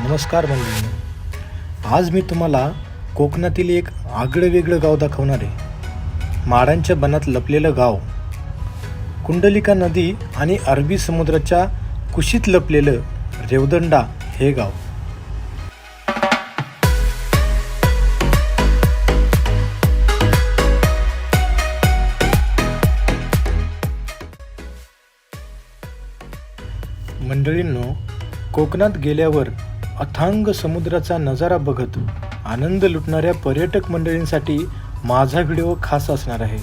नमस्कार मंडळी. आज मी तुम्हाला कोकणातील एक आगळं वेगळं गाव दाखवणार आहे. माडांच्या बनात लपलेलं गाव. कुंडलिका नदी आणि अरबी समुद्राच्या कुशीत लपलेलं रेवदंडा हे गाव. मंडळींनो कोकणात गेल्यावर अथांग समुद्राचा नजारा बघत आनंद लुटणाऱ्या पर्यटक मंडळींसाठी माझा व्हिडिओ खास असणार आहे.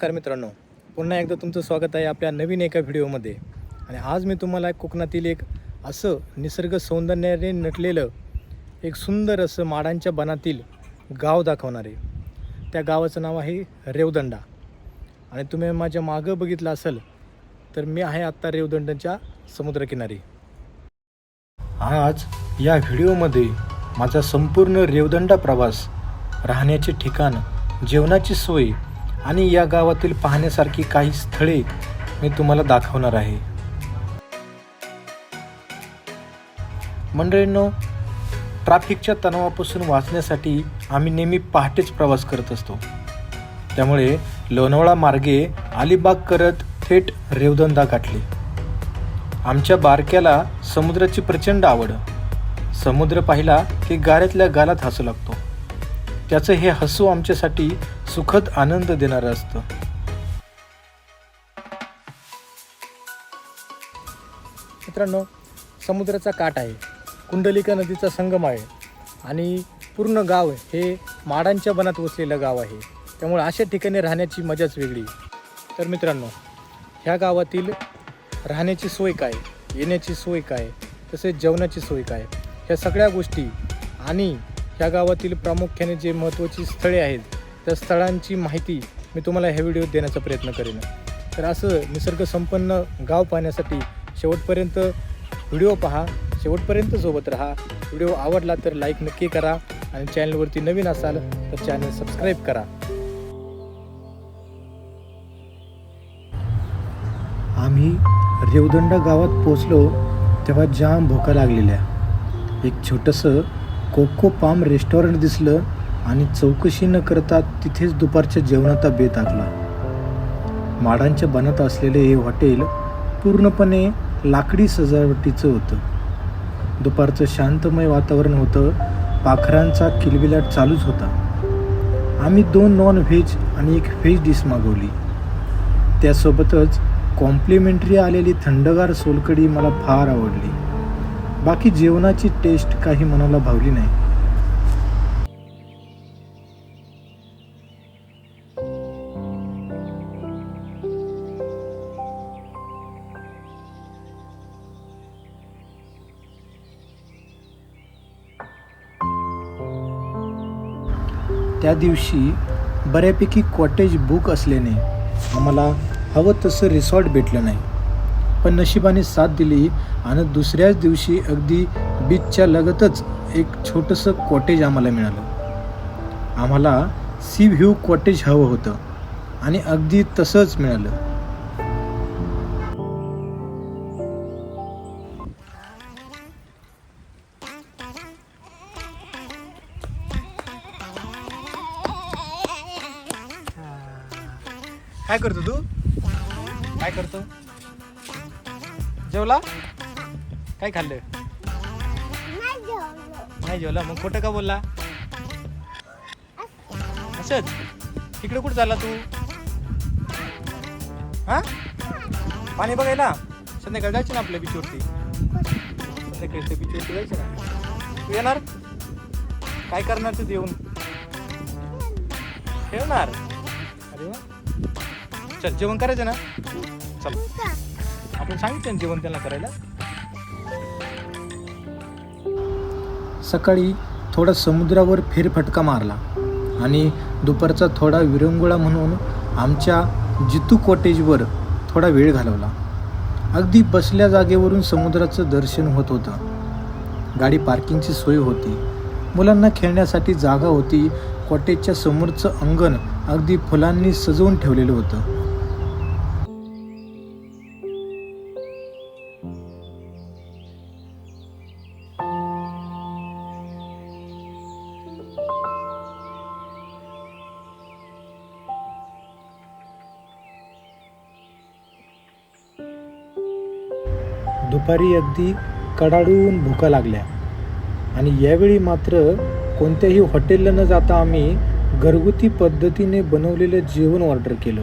नमस्कार मित्रांनो. पुन्हा एकदा तुमचं स्वागत आहे आपल्या नवीन एका व्हिडिओमध्ये. आणि आज मी तुम्हाला कोकणातील एक असं निसर्ग सौंदर्याने नटलेलं एक सुंदर असं माडांच्या बनातील गाव दाखवणार आहे. त्या गावाचं नाव आहे रेवदंडा. आणि तुम्ही माझ्या मागं बघितलं असेल तर मी आहे आत्ता रेवदंडाच्या समुद्रकिनारी. आज या व्हिडिओमध्ये माझा संपूर्ण रेवदंडा प्रवास राहण्याचे ठिकाण जेवणाची सोय आणि या गावातील पाहण्यासारखी काही स्थळे मी तुम्हाला दाखवणार आहे. मंडळींनो ट्रॅफिकच्या तणावापासून वाचण्यासाठी आम्ही नेहमी पहाटेच प्रवास करत असतो. त्यामुळे लोणावळा मार्गे अलिबाग करत थेट रेवदंदा गाठली. आमच्या बारक्याला समुद्राची प्रचंड आवड. समुद्र पाहिला की गाऱ्यातल्या गालात हसू लागतो. त्याचं हे हसू आमच्यासाठी सुखद आनंद देणारं असतं. मित्रांनो समुद्राचा काठ आहे कुंडलिका नदीचा संगम आहे आणि पूर्ण गाव हे माडांच्या बनात वसलेलं गाव आहे. त्यामुळे अशा ठिकाणी राहण्याची मजाच वेगळी. तर मित्रांनो ह्या गावातील राहण्याची सोय काय येण्याची सोय काय तसेच जेवणाची सोय काय ह्या सगळ्या गोष्टी आणि या गावातील प्रामुख्याने जे महत्त्वाची स्थळे आहेत त्या स्थळांची माहिती मी तुम्हाला ह्या व्हिडिओत देण्याचा प्रयत्न करेन. तर असं निसर्गसंपन्न गाव पाहण्यासाठी शेवटपर्यंत व्हिडिओ पहा शेवटपर्यंत सोबत राहा. व्हिडिओ आवडला तर लाईक नक्की करा आणि चॅनलवरती नवीन असाल तर चॅनल सबस्क्राईब करा. आम्ही रेवदंडा गावात पोचलो तेव्हा जाम भोका लागलेल्या. एक छोटंसं कोको पाम रेस्टॉरंट दिसलं आणि चौकशी न करता तिथेच दुपारच्या जेवणाचा बेत आखला. माडांच्या बनत असलेले हे हॉटेल पूर्णपणे लाकडी सजावटीचं होतं. दुपारचं शांतमय वातावरण होतं पाखरांचा किलबिलाट चालूच होता. आम्ही दोन नॉन व्हेज आणि एक व्हेज डिश मागवली. त्यासोबतच कॉम्प्लिमेंटरी आलेली थंडगार सोलकडी मला फार आवडली. बाकी जेवणाची टेस्ट काही मनाला भावली नाही. त्या दिवशी बऱ्यापैकी कॉटेज बुक असल्याने आम्हाला हवं तसं रिसॉर्ट भेटलं नाही. पण नशिबाने साथ दिली आणि दुसऱ्याच दिवशी अगदी बीचच्या लगतच एक छोटंसं कॉटेज आम्हाला मिळालं. आम्हाला सी व्ह्यू कॉटेज हवं होतं आणि अगदी तसंच मिळालं. काय करतो तू? काय करतो? जेवला? काय खाल्लं? नाही जेवला. मग खोटं का बोलला? असंच इकडे कुठं चालला तू? हा? पाणी बघायला? संध्याकाळी जायचं ना आपल्या बीचवरती संध्याकाळी बीचवरती जायचं ना? तू येणार? काय करणार तू देऊन? ठेवणार? अरे वा. चल जेवण करायचं ना? चल. आपण सांगितलं जेवण त्यांना करायला. सकाळी थोडा समुद्रावर फेरफटका मारला आणि दुपारचा थोडा विरंगुळा म्हणून आमच्या जितू कॉटेजवर थोडा वेळ घालवला. अगदी बसल्या जागेवरून समुद्राचं दर्शन होत होतं. गाडी पार्किंगची सोय होती. मुलांना खेळण्यासाठी जागा होती. कॉटेजच्या समोरचं अंगण अगदी फुलांनी सजवून ठेवलेलं होतं. दुपारी अगदी कडाडून भुका लागल्या. आणि यावेळी मात्र कोणत्याही हॉटेलला न जाता आम्ही घरगुती पद्धतीने बनवलेलं जेवण ऑर्डर केलं.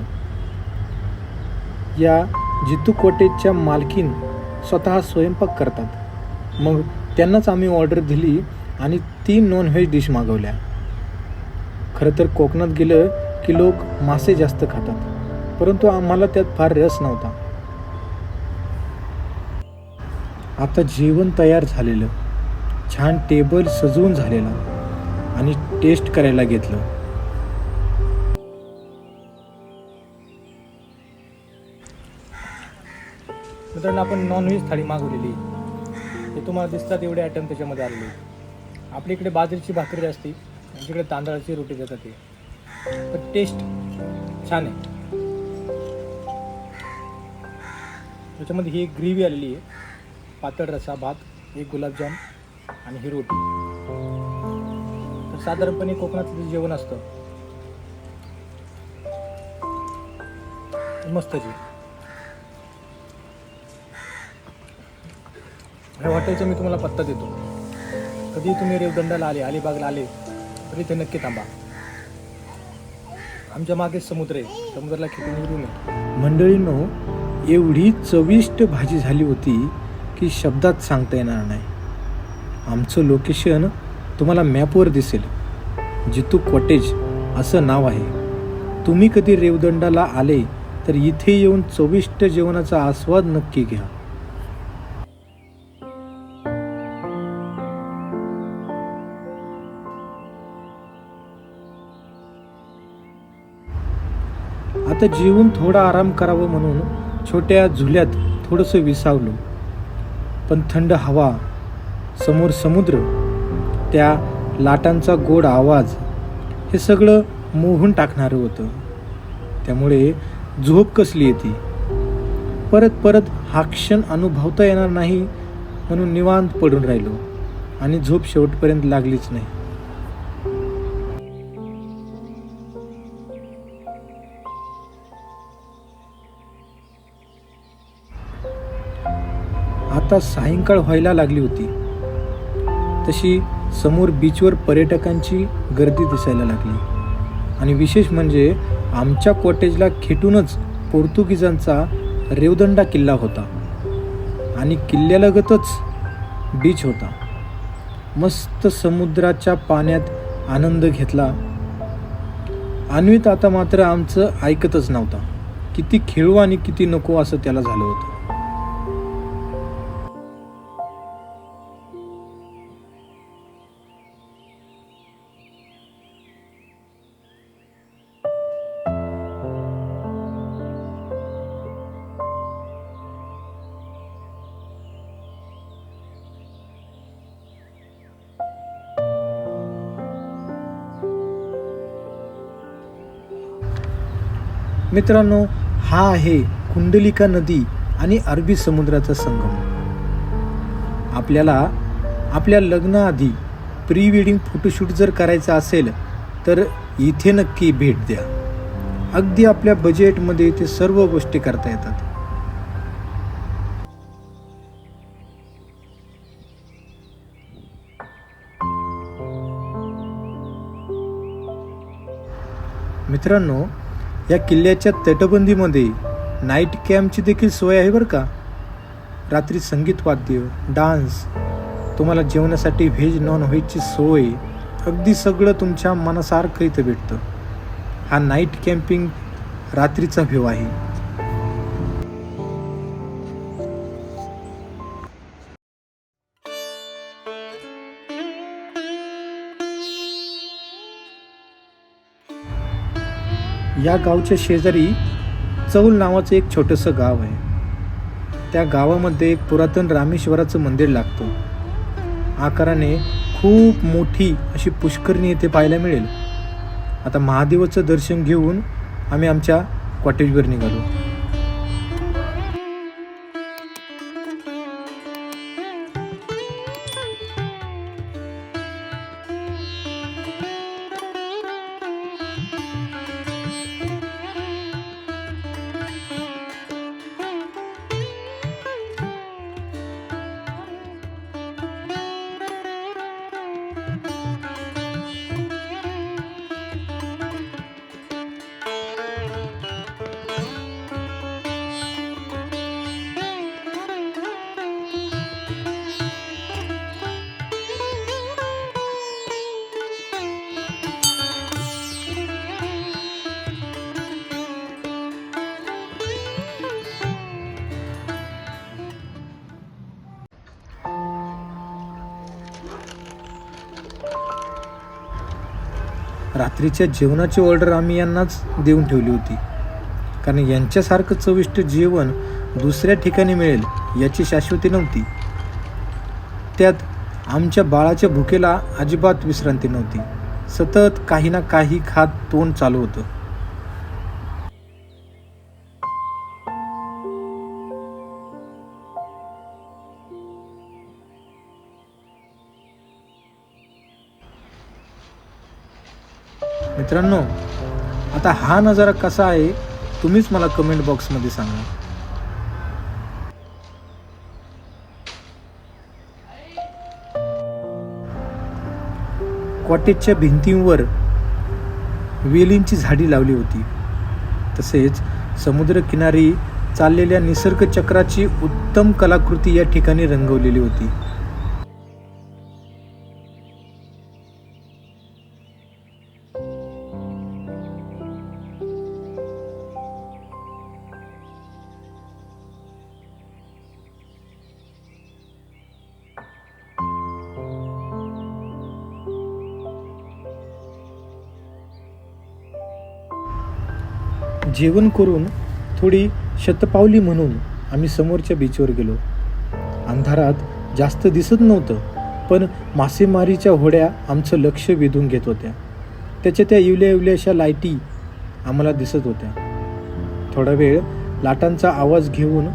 या जितू कॉटेजच्या मालकीन स्वतः स्वयंपाक करतात. मग त्यांनाच आम्ही ऑर्डर दिली आणि तीन नॉनव्हेज डिश मागवल्या. खरं तर कोकणात गेलं की लोक मासे जास्त खातात. परंतु आम्हाला त्यात फार रस नव्हता. आता जेवण तयार झालेलं. छान टेबल सजवून झालेलं आणि टेस्ट करायला घेतलं. मित्रांनो आपण नॉनव्हेज थाळी मागवलेली. ते तुम्हाला दिसतात एवढे आयटम त्याच्यामध्ये आलेले. आपल्या इकडे बाजरीची भाकरी असते आमच्याकडे तांदळाची रोटी देतात ते. पण टेस्ट छान आहे. त्याच्यामध्ये ही एक ग्रेव्ही आलेली आहे. पातळ रसा भात एक गुलाबजाम आणि ही रोटी तर साधारणपणे कोकणातलं जेवण असतं मस्त जी. ह्या हॉटेलचा मी तुम्हाला पत्ता देतो. कधी तुम्ही रेवदंडाला आले अलिबागला आले तर इथे नक्की थांबा. आमच्या मागे समुद्र आहे समुद्राला खेळून मंडळींनो एवढी चविष्ट भाजी झाली होती की शब्दात सांगता येणार नाही. आमचं लोकेशन तुम्हाला मॅपवर दिसेल. जितू कॉटेज असं नाव आहे. तुम्ही कधी रेवदंडाला आले तर इथे येऊन चविष्ट जेवणाचा आस्वाद नक्की घ्या. आता जेवून थोडा आराम करावं म्हणून छोट्या झुल्यात थोडंसं विसावलो. पण थंड हवा समोर समुद्र त्या लाटांचा गोड आवाज हे सगळं मोहून टाकणारं होतं. त्यामुळे झोप कसली येते? परत परत हा क्षण अनुभवता येणार नाही म्हणून निवांत पडून राहिलो आणि झोप शेवटपर्यंत लागलीच नाही. आता सायंकाळ व्हायला लागली होती. तशी समोर बीचवर पर्यटकांची गर्दी दिसायला लागली. आणि विशेष म्हणजे आमच्या कॉटेजला खेटूनच पोर्तुगीजांचा रेवदंडा किल्ला होता. आणि किल्ल्यालगतच बीच होता. मस्त समुद्राच्या पाण्यात आनंद घेतला. अन्वित आता मात्र आमचं ऐकतच नव्हता. किती खेळू आणि किती नको असं त्याला झालं होतं. मित्रांनो हा आहे कुंडलिका नदी आणि अरबी समुद्राचा संगम. आपल्याला आपल्या लग्नाआधी प्री वेडिंग फोटोशूट जर करायचं असेल तर इथे नक्की भेट द्या. अगदी आपल्या बजेटमध्ये ते सर्व गोष्टी करता येतात. मित्रांनो या किल्ल्याच्या तटबंदीमध्ये नाईट कॅम्पची देखील सोय आहे बरं का? रात्री संगीत वाद्य डान्स तुम्हाला जेवणासाठी व्हेज नॉन व्हेजची सोय अगदी सगळं तुमच्या मनासारखं इथं भेटतं. हा नाईट कॅम्पिंग रात्रीचा व्ह्यू आहे. या गावच्या शेजारी चौल नावाचं एक छोटंसं गाव आहे. त्या गावामध्ये एक पुरातन रामेश्वराचं मंदिर लागतं. आकाराने खूप मोठी अशी पुष्करणी येथे पाहायला मिळेल. आता महादेवाचं दर्शन घेऊन आम्ही आमच्या कॉटेजवर निघालो. रात्रीच्या जेवणाची ऑर्डर आम्ही यांनाच देऊन ठेवली होती. कारण यांच्यासारखं चविष्ट जेवण दुसऱ्या ठिकाणी मिळेल याची शाश्वती नव्हती. त्यात आमच्या बाळाच्या भुकेला अजिबात विश्रांती नव्हती. सतत काही ना काही खात तोंड चालू होतं. मित्रांनो आता हा नजारा कसा आहे तुम्हीच मला कमेंट बॉक्समध्ये सांगा. कॉटेजच्या भिंतींवर वेलींची झाडी लावली होती. तसेच समुद्रकिनारी चाललेल्या निसर्गचक्राची उत्तम कलाकृती या ठिकाणी रंगवलेली होती. जेवण करून थोडी शतपावली म्हणून आम्ही समोरच्या बीचवर गेलो. अंधारात जास्त दिसत नव्हतं पण मासेमारीच्या होड्या आमचं लक्ष वेधून घेत होत्या. त्याच्या त्या इवल्या इवल्याशा लाईटी आम्हाला दिसत होत्या. थोडा वेळ लाटांचा आवाज घेऊन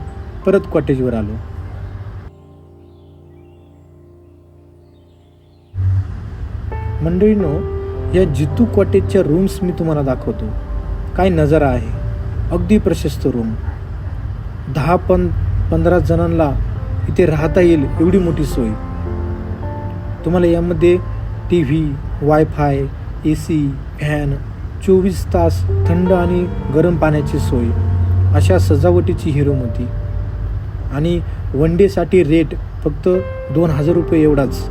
परत कॉटेजवर आलो. मंडळीनो या जितू कॉटेजच्या रूम्स मी तुम्हाला दाखवतो. काय नजारा आहे? अगदी प्रशस्त रूम. दहा पं पंधरा जणांना इथे राहता येईल एवढी मोठी सोय. तुम्हाला यामध्ये T V wifi A C fan चोवीस तास थंड आणि गरम पाण्याची सोय. अशा सजावटीची ही रूम होती. आणि वन डेसाठी रेट फक्त दोन हजार रुपये एवढाच.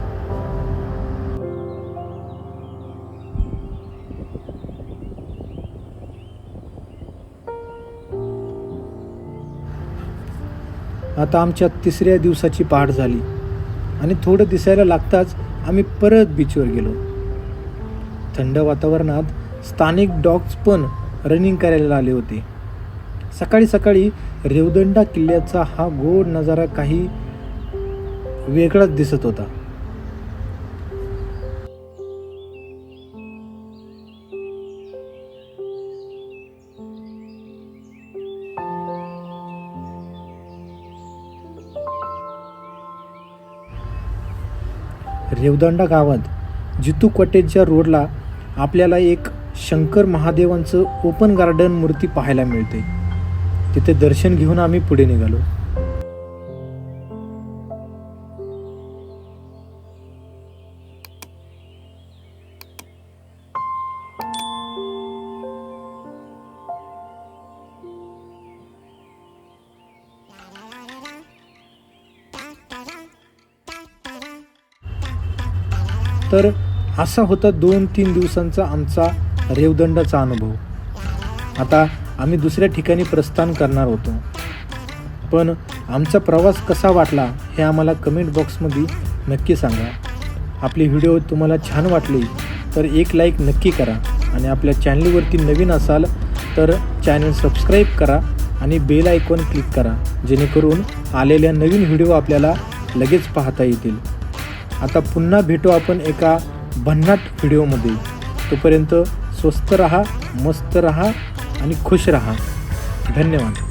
आता आमच्या तिसऱ्या दिवसाची पहाट झाली. आणि थोडं दिसायला लागताच आम्ही परत बीचवर गेलो. थंड वातावरणात स्थानिक डॉग्स पण रनिंग करायला आले होते. सकाळी सकाळी रेवदंडा किल्ल्याचा हा गोड नजारा काही वेगळाच दिसत होता. रेवदंडा गावात जितू कॉटेजच्या रोडला आपल्याला एक शंकर महादेवांचं ओपन गार्डन मूर्ती पाहायला मिळते. तिथे दर्शन घेऊन आम्ही पुढे निघालो. तर असा होता दोन तीन दिवसांचा आमचा रेवदंडाचा अनुभव. आता आम्ही दुसऱ्या ठिकाणी प्रस्थान करणार होतो. पण आमचा प्रवास कसा वाटला हे आम्हाला कमेंट बॉक्समध्ये नक्की सांगा. आपली व्हिडिओ तुम्हाला छान वाटली तर एक लाईक नक्की करा आणि आपल्या चॅनलवरती नवीन असाल तर चॅनल सबस्क्राईब करा आणि बेल आयकॉन क्लिक करा जेणेकरून आलेल्या नवीन व्हिडिओ आपल्याला लगेच पाहता येतील. आता पुन्हा भेटू आपण एका भन्नाट व्हिडिओमध्ये. तोपर्यंत स्वस्त रहा मस्त रहा आणि खुश रहा. धन्यवाद.